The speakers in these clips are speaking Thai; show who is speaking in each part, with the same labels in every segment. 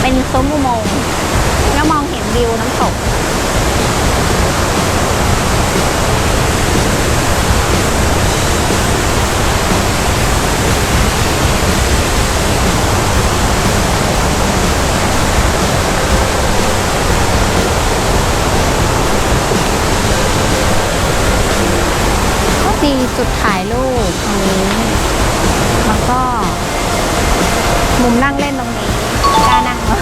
Speaker 1: เป็นซุ้มอุโมงค์แล้วมองเห็นวิวน้ำตกก็มีจุดถ่ายรูปตรงนี้ แล้วก็ มุมนั่งเล่นตรงนี้ ล้านั่งเหรอ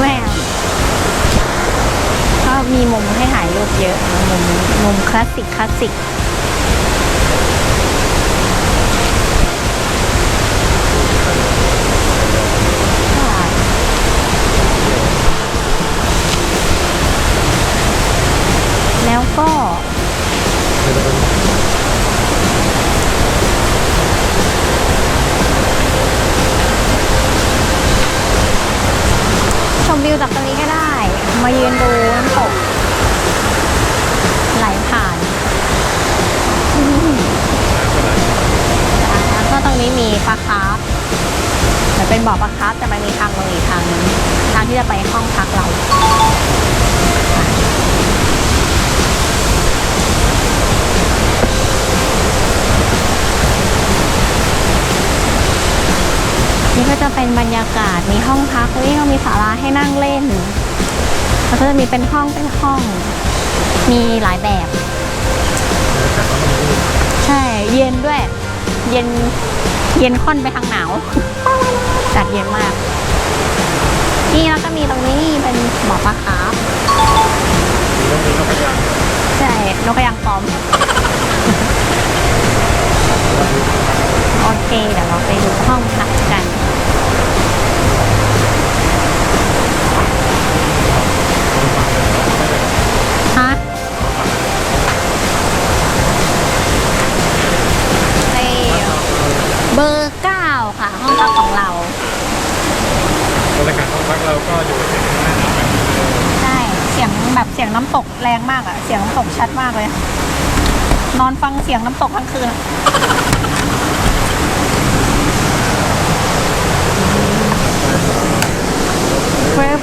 Speaker 1: แมวก็มีมุมให้ถ่ายรูปเยอะนะมุมมุมคลาสสิกคลาสสิกแล้วก็ วิวจากตรงนี้ก็ได้ มายืนดูน้ำตกไหลผ่านแล้วก็ตรงนี้มีปลาคาร์ฟเหมือนเป็นบ่อปลาคาร์ฟแต่มันมีทางลงอีกทางนึงทางที่จะไปห้องพักเรา ก็จะเป็นบรรยากาศมีห้องพักนี่ก็มีศาลาให้นั่งเล่นแล้วก็จะมีเป็นห้องเป็นห้อง มีหลายแบบ ใช่เย็นด้วย เย็นเย็นค่อนไปทางหนาวจัดเย็นมาก นี่แล้วก็มีตรงนี้เป็นบ่อปลาคาร์ฟใช่นกกระยางปลอม โอเค เดี๋ยวเราไปดูห้องพักกัน ฮะเอ้เบอร์เก้าค่ะ ห้องพักของเรา
Speaker 2: บรรยากาศห้องพักเราก็อยู่ในแม่น้ำแบบนี้เลย
Speaker 1: ใช่ เสียงแบบเสียงน้ำตกแรงมากอะเสียงน้ำตกชัดมากเลย นอนฟังเสียงน้ำตกทั้งคืนอะปึ๊บ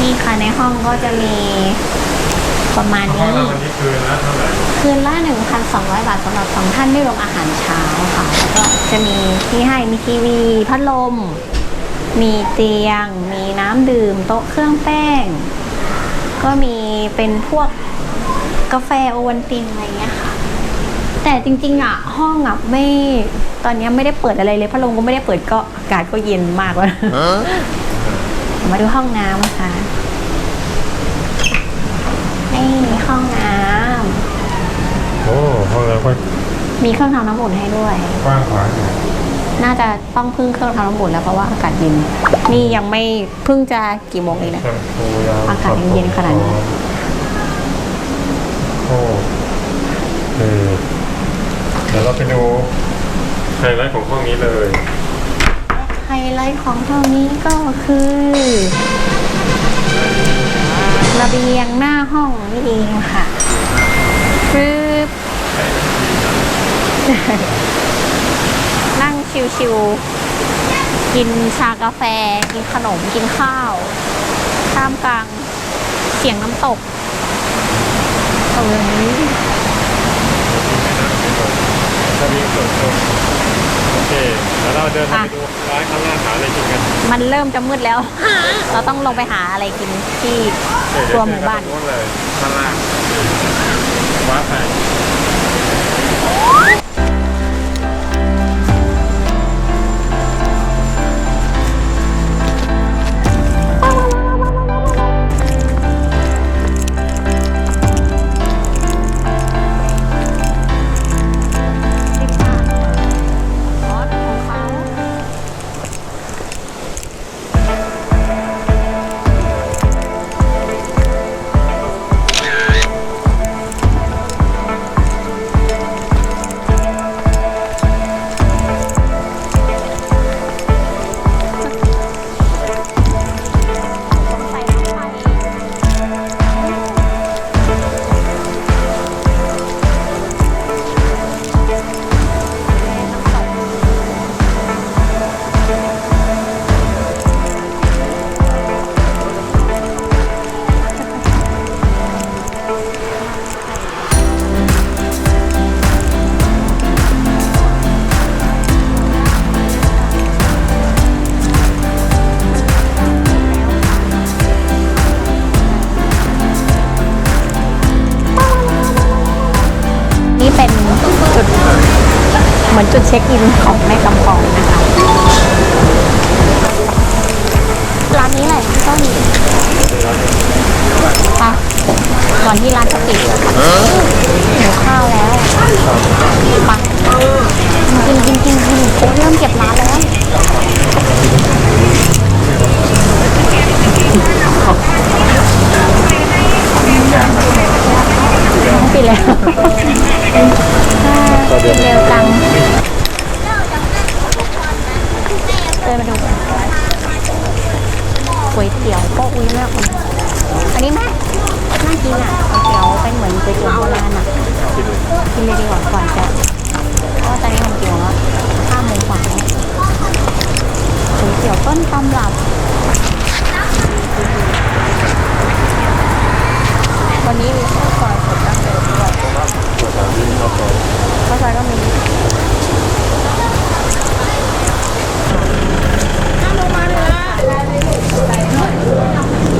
Speaker 1: นี่ค่ะในห้องก็จะมีประมาณ
Speaker 2: ห้อง
Speaker 1: นี้
Speaker 2: เราวันนี้คืนละเท่าไหร่
Speaker 1: คืนละ 1,200 บาทสำหรับสองท่านไม่รวมอาหารเช้าค่ะ แล้วก็จะมีที่ให้มีทีวี พัดลม มีเตียง มีน้ำดื่ม โต๊ะเครื่องแป้ง ก็มีเป็นพวก กาแฟโอวัลตินอะไรเงี้ยค่ะ แต่จริงๆอะห้องอะไม่ตอนนี้ไม่ได้เปิดอะไรเลยพัดลมก็ไม่ได้เปิดก็อากาศก็เย็นมากแล้วมาดูห้องน้ำนะคะนี่ห้องน้ำ
Speaker 2: โอ้ห้องเราก็
Speaker 1: มีเครื่องทำน้ำอุ่นให้ด้วย
Speaker 2: กว้างขวางอยู่
Speaker 1: น่าจะต้องพึ่งเครื่องทำน้ำอุ่นแล้วเพราะว่าอากาศเย็น นี่ยังไม่เพิ่งจะกี่โมงเองนะ
Speaker 2: แชมพูยา
Speaker 1: อากาศยังเย็นขนาดนี้
Speaker 2: โอ้เออเดี๋ยวเราไปดูไฮไลท์ของห้องนี้เลย
Speaker 1: ไฮไลท์ของห้องนี้ก็คือ ระเบียงหน้าห้องนี่เองค่ะปึ๊บนั่งชิวๆกินชากาแฟ กินขนมกินข้าวท่ามกลางเสียงน้ำตก เอ้ย
Speaker 2: จะมีส่วนตรงโอเคแล้วเราเดินไปดูร้านข้างหน้าหาอะไรกินกัน
Speaker 1: มันเริ่มจะมืดแล้ว เราต้องลงไปหาอะไรกินที่
Speaker 2: เดี๋ย
Speaker 1: ตัวหมู่บ้าน
Speaker 2: เจอกัตรงเลยข้างล่างว้าไป
Speaker 1: ปิดแล้วปิดเร็วจังเดินมาดูกันก๋วยเตี๋ยวโป๊ะอุ้ยแม่คนอันนี้แม่น่ากินอะก๋วยเตี๋ยวเป็นเหมือนก๋วยเตี๋ยวโบราณอะกินเลยดีกว่าก่อนจะเพราะตอนนี้ผมกี่โมงแล้วห้ามงกว่าแล้วก๋วยเตี๋ยวต้นตำรับวันนี้มีข้าวซอยสดดั้งเดิมด้วย ข้าวซอยก็มี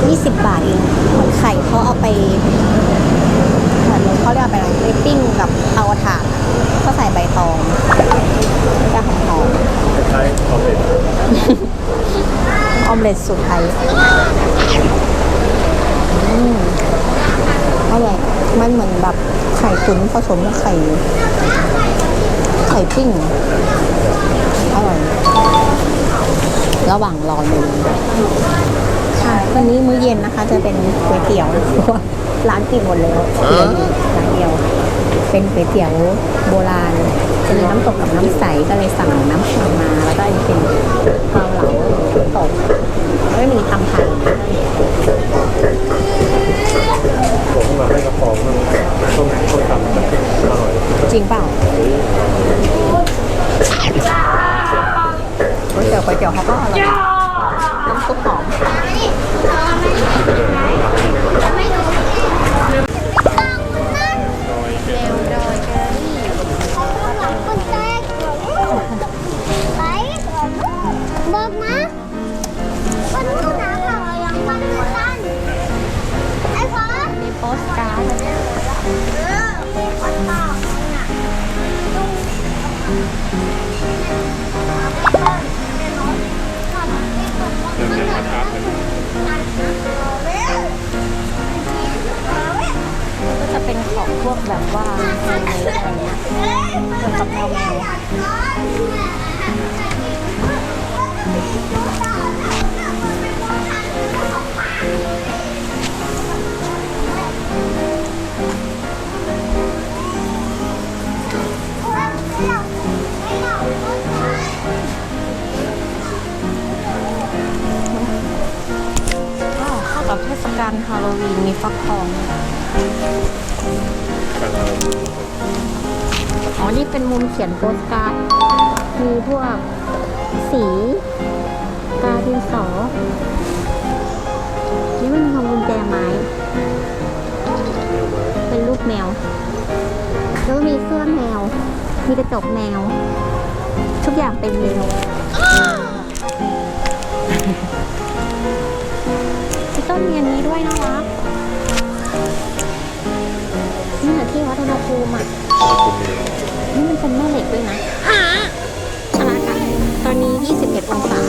Speaker 1: ยี่สิบบาทเองเหมือนไข่เขาเอาไปเหมือนเขาเรียกว่าไปอะไรไปปิ้งกับเตาถ่านอะก็ใส่ใบตองจะหอมหอม
Speaker 2: ใช้คอมเมนต์
Speaker 1: ๆออมเล็ตสูตรไทยอืม อร่อยมันเหมือนแบบไข่ตุ๋นผสมกับไข่ ไข่ปิ้งอร่อย ระหว่างรอเมนูค่ะวันนี้มื้อเย็นนะคะ จะเป็นก๋วยเตี๋ยวนะเพราะว่าร้านปิดหมดแล้วเหลืออยู่ร้านเดียว เป็นก๋วยเตี๋ยวโบราณจะมีน้ำตกกับน้ำใสก็เลยสั่งน้ำชามาแล้วก็อันนี้เป็นเกาเหลาน้ำตกแล้วก็มีตำไทย
Speaker 2: ผมมาให้กระป๋องนึ งต้มต้มตำมันอร่อย
Speaker 1: จริงเปล่าก๋วยเตี๋ยวก๋วยเตี๋ยวเขาก็อร่อยน้ำซุปหอม กับเทศกาลฮาโลวีนมีฟักทองม
Speaker 2: กันเรา
Speaker 1: อ๋อ นี่เป็นมุมเขียนโปสการ์ด มีพวกสีกาดินสอ นี่มันมีพวงกุญแจไม้
Speaker 2: เดี๋ยวไว้
Speaker 1: เป็นรูปแมว แล้วก็มีเสื้อแมว มีกระจกแมว ทุกอย่างเป็นแมว พี่ต้นมีอันนี้ด้วยนะคะนี่เหมือที่วัดอุณหภูมิอะนี่มันเป็นแม่เหล็กด้วยนะอากาศตอนนี้ 21องศา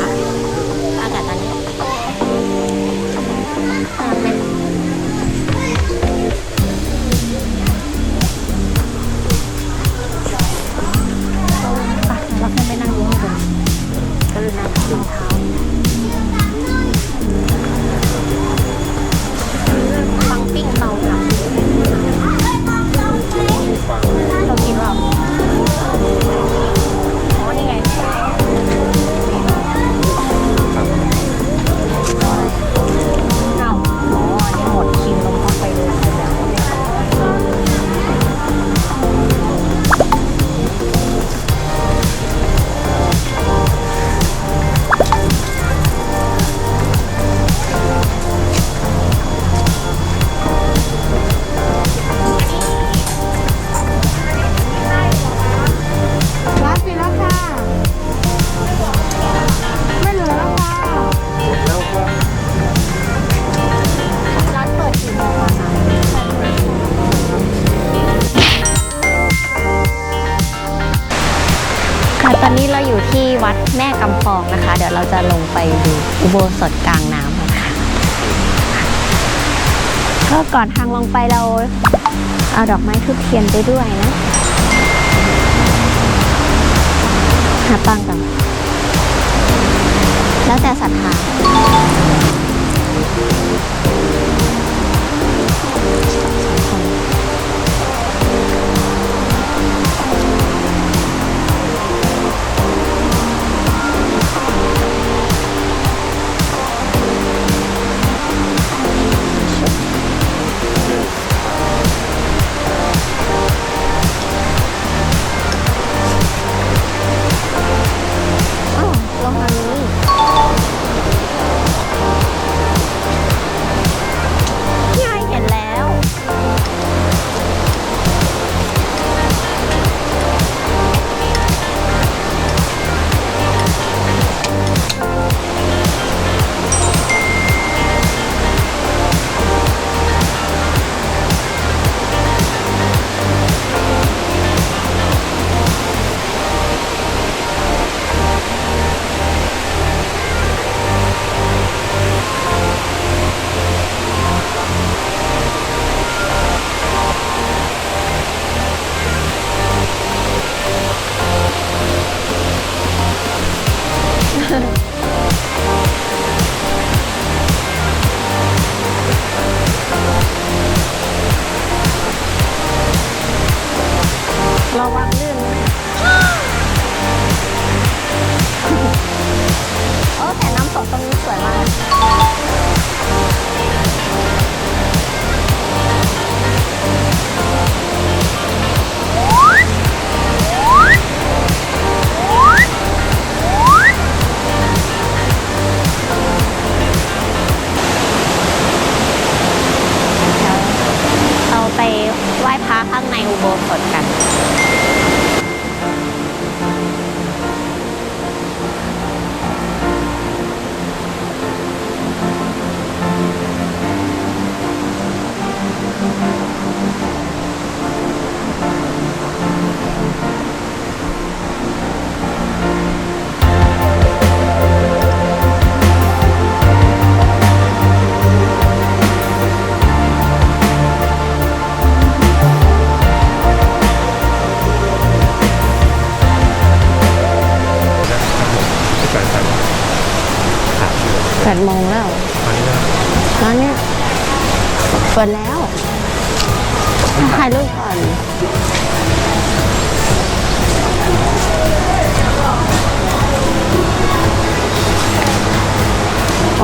Speaker 1: ก่อนทางลงไปเราเอาดอกไม้ทุบเทียนไปด้วยนะ หาตังค์กันแล้วแต่ศรัทธา ไหว้พระข้างในอุโบสถกัน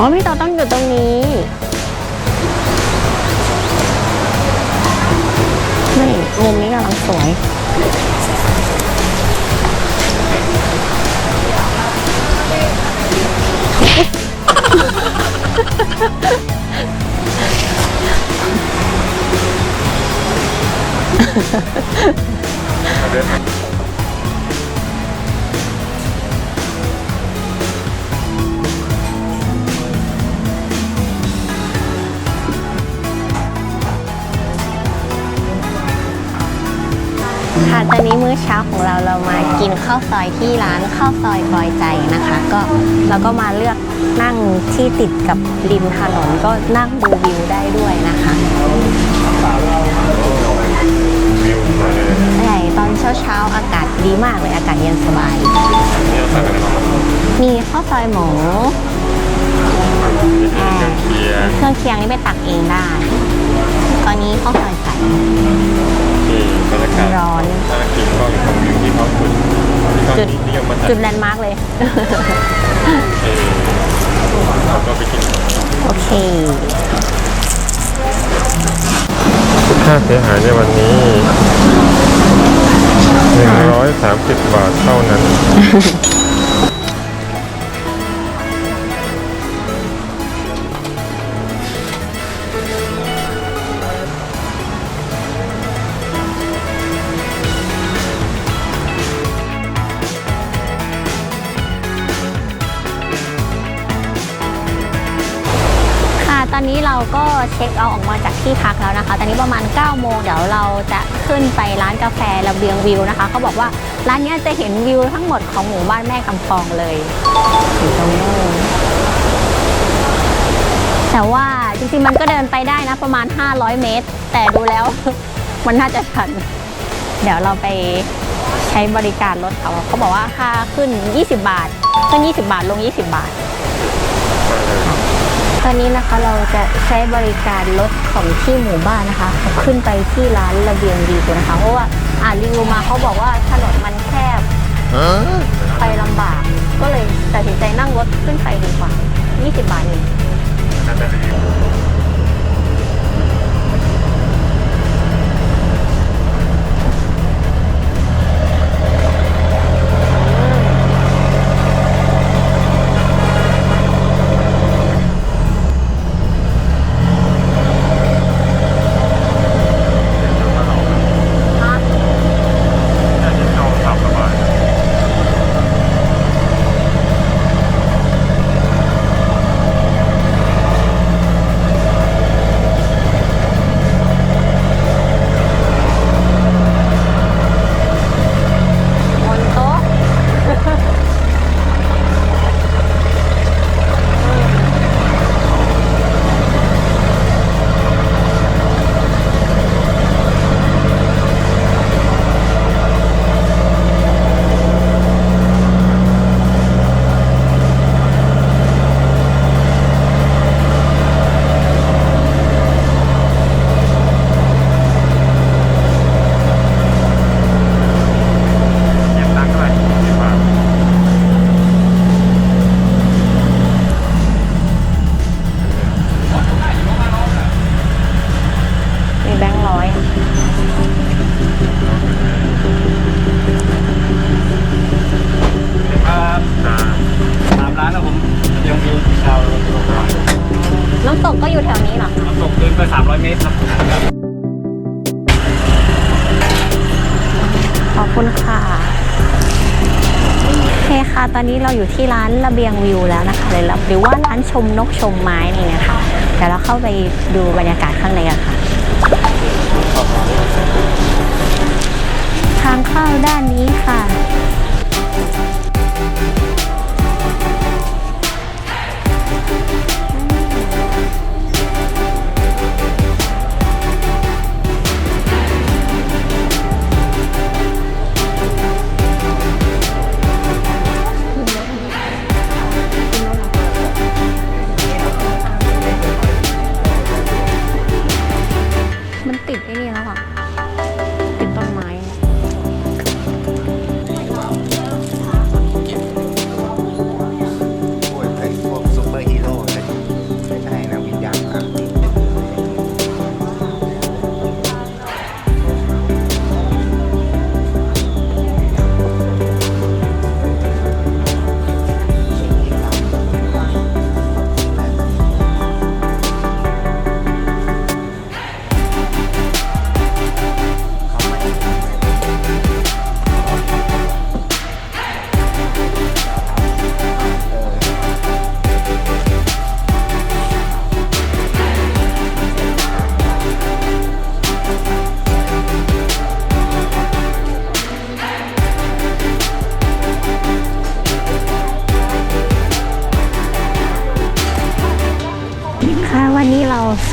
Speaker 2: อ๋อ
Speaker 1: พี่ต่อต้องอยู่ตรงนี้มุมนี้กำลังสวย
Speaker 2: เดิน
Speaker 1: ค่ะตอนนี้มื้อเช้าของเราเรามากินข้าวซอยที่ร้านข้าวซอยบอยใจนะคะ ก็เราก็มาเลือกนั่งที่ติดกับริมถนนก็นั่งดูวิวได้ด้วยนะคะ
Speaker 2: วิวสวยเลย
Speaker 1: ใช่ตอนเช้าเช้าๆอากาศดีมากเลยอากาศเย็นสบาย
Speaker 2: นี่เราสั่งอะไรบ้างครับ
Speaker 1: มีข้าวซอยหมู
Speaker 2: มีเครื่องเคียง
Speaker 1: เครื่องเคียงนี่ไปตักเองได้ตอนนี้ข้าวซอยไก่
Speaker 2: ที่บรรยากาศ
Speaker 1: ร้อน
Speaker 2: น่ากินก็อยู่ตรงวิวที่เขาจุดที่เขา
Speaker 1: จุด
Speaker 2: นิยมมาถ่าย
Speaker 1: จุดแลนด์มาร์กเลย
Speaker 2: เออเราก็ไปกิน
Speaker 1: โอเค
Speaker 2: ค่าเสียหายในวันนี้130 บาทเท่านั้น
Speaker 1: ก็เช็คเอาออกมาจากที่พักแล้วนะคะ ตอนนี้ประมาณ 9 โมง เดี๋ยวเราจะขึ้นไปร้านกาแฟระเบียงวิวนะคะเขาบอกว่าร้านนี้จะเห็นวิวทั้งหมดของหมู่บ้านแม่กำปองเลยอยู่ตรงนู้นแต่ว่าจริงๆมันก็เดินไปได้นะประมาณ 500 เมตร แต่ดูแล้วมันน่าจะชัน เดี๋ยวเราไปใช้บริการรถเขาเขาบอกว่าค่าขึ้น 20 บาท ขึ้น 20 บาทลง 20 บาท ตอนนี้นะคะเราจะใช้บริการรถของที่หมู่บ้านนะคะ ขึ้นไปที่ร้านระเบียงวิวนะคะ เพราะว่าอ่านรีวิวมาเขาบอกว่าถนนมันแคบไปลำบาก ก็เลยตัดสินใจนั่งรถขึ้นไปดีกว่า 20 บาทเอง
Speaker 2: คุ
Speaker 1: ณค่ะโอเคค่ะ ตอนนี้เราอยู่ที่ร้านระเบียงวิวแล้วนะคะเลยหรือว่าร้านชมนกชมไม้นี่นะคะเดี๋ยวเราเข้าไปดูบรรยากาศข้างในกันค่ะ ทางเข้าด้านนี้ค่ะ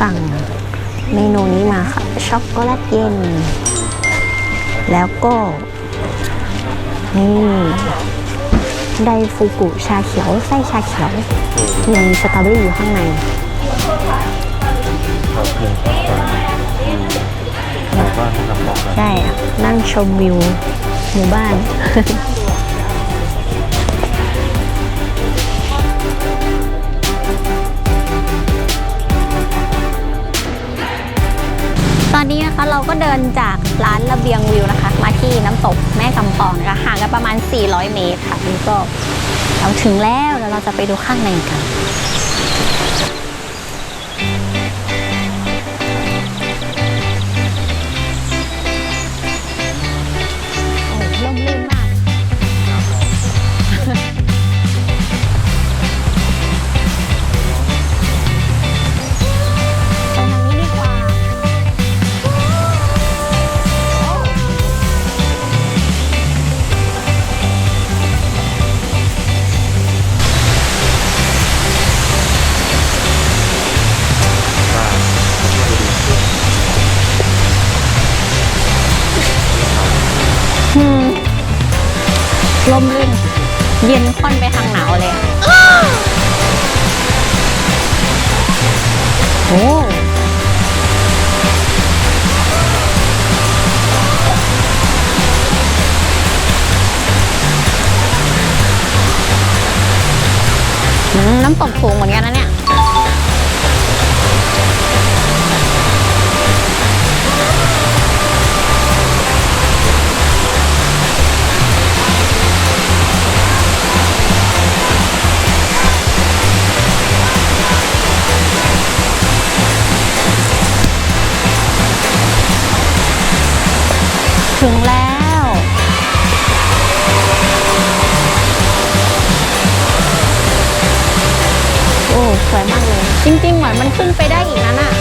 Speaker 1: สั่งเมนูนี้มาค่ะ ช็อกโกแลตเย็น แล้วก็ นี่ไดฟูกุชาเขียวไส้ชาเขียวมีสตรอเบอรี่อยู่ข้างใน
Speaker 2: ครับเพียงข้าวปลาหมู่บ้านลำปองกัน
Speaker 1: ใช่อะนั่งชมวิวหมู่บ้าน อนนี้นะคะเราก็เดินจากร้านระเบียงวิวนะคะ มาที่น้ำตกแม่กำปองนะคะห่างกันประมาณ 400 เมตรค่ะนี่ก็เราถึงแล้วแล้วเราจะไปดูข้างในกัน น้ำตกสูงเหมือนกันนะเนี่ย ริงๆเหมือนมันขึ้นไปได้อีกนั่นอะ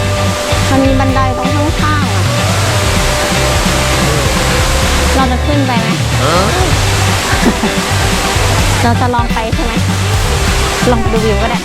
Speaker 1: มันมีบันไดตรงข้างๆอะ เราจะขึ้นไปไหม เราจะลองไปใช่ไหม ลองไปดูวิวก็ได้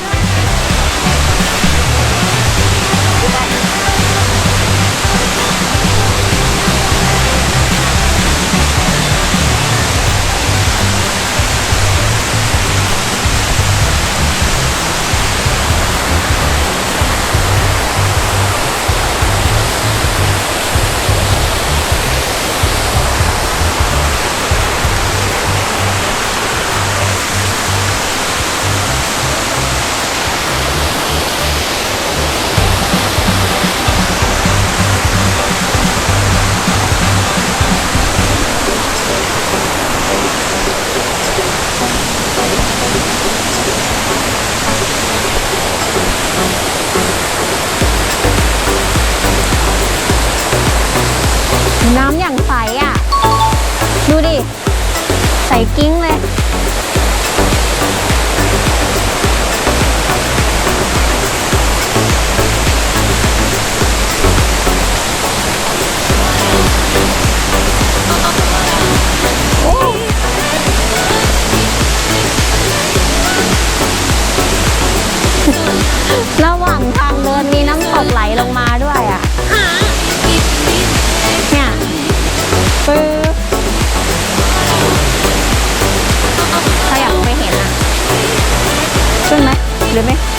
Speaker 1: ใส่กิ้งเลย ไ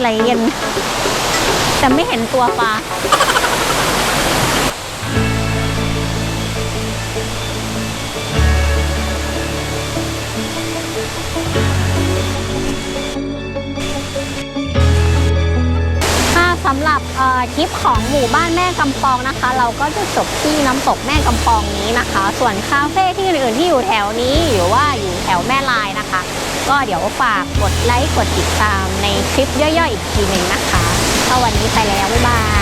Speaker 1: ไหลเย็น แต่ไม่เห็นตัวปลาสำหรับเอ่อทริปของหมู่บ้านแม่กำปองนะคะ เราก็จะจบที่น้ำตกแม่กำปองนี้นะคะ ส่วนคาเฟ่ที่อื่นๆที่อยู่แถวนี้หรือว่าอยู่แถวแม่ลายนะคะ ก็เดี๋ยวฝากกดไลค์กดติดตามในคลิปย่อยๆอีกทีหนึ่งนะคะถ้าวันนี้ไปแล้วบ๊ายบาย